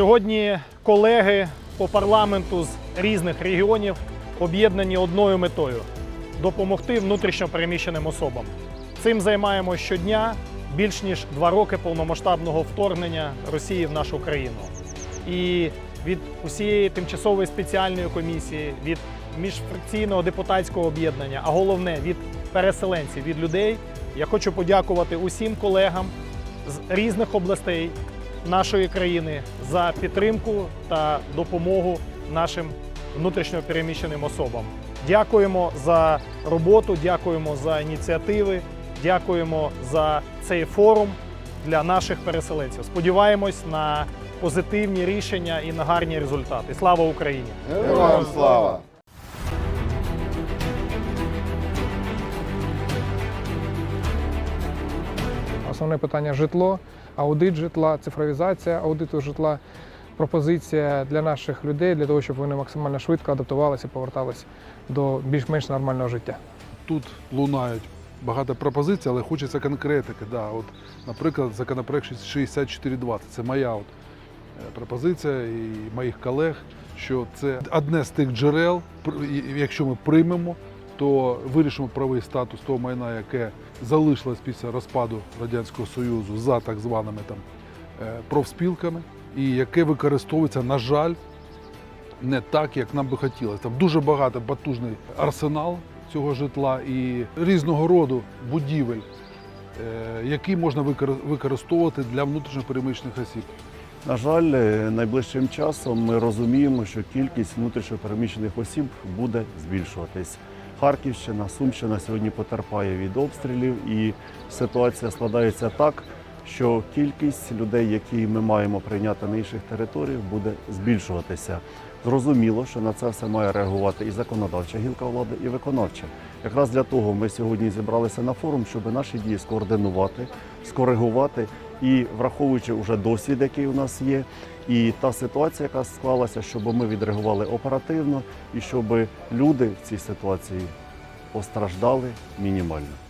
Сьогодні колеги по парламенту з різних регіонів об'єднані одною метою допомогти внутрішньо переміщеним особам. Цим займаємося щодня більш ніж два роки повномасштабного вторгнення Росії в нашу країну. І від усієї тимчасової спеціальної комісії, від міжфракційного депутатського об'єднання, а головне від переселенців, від людей, я хочу подякувати усім колегам з різних областей нашої країни за підтримку та допомогу нашим внутрішньо переміщеним особам. Дякуємо за роботу, дякуємо за ініціативи, дякуємо за цей форум для наших переселенців. Сподіваємось на позитивні рішення і на гарні результати. Слава Україні! Героям слава! Основне питання житло, аудит житла, цифровізація аудиту житла, пропозиція для наших людей для того, щоб вони максимально швидко адаптувалися, поверталися до більш-менш нормального життя. Тут лунають багато пропозицій, але хочеться конкретики. Да, от, наприклад, законопроект 6420 це моя от, е, пропозиція і моїх колег, що це одне з тих джерел, якщо ми приймемо, то вирішимо правий статус того майна, яке залишилось після розпаду Радянського Союзу за так званими там е, профспілками, і яке використовується, на жаль, не так, як нам би хотілося. Там дуже багато потужний арсенал цього житла і різного роду будівель, е, які можна використовувати для внутрішньопереміщених осіб. На жаль, е, найближчим часом ми розуміємо, що кількість внутрішньопереміщених осіб буде збільшуватись. Харківщина, Сумщина сьогодні потерпає від обстрілів, і ситуація складається так, що кількість людей, які ми маємо прийняти на інших територіях, буде збільшуватися. Зрозуміло, що на це все має реагувати і законодавча гілка влади, і виконавча. Якраз для того ми сьогодні зібралися на форум, щоб наші дії скоординувати, скоригувати і враховуючи вже досвід, який у нас є, і та ситуація, яка склалася, щоб ми відреагували оперативно і щоб люди в цій ситуації постраждали мінімально.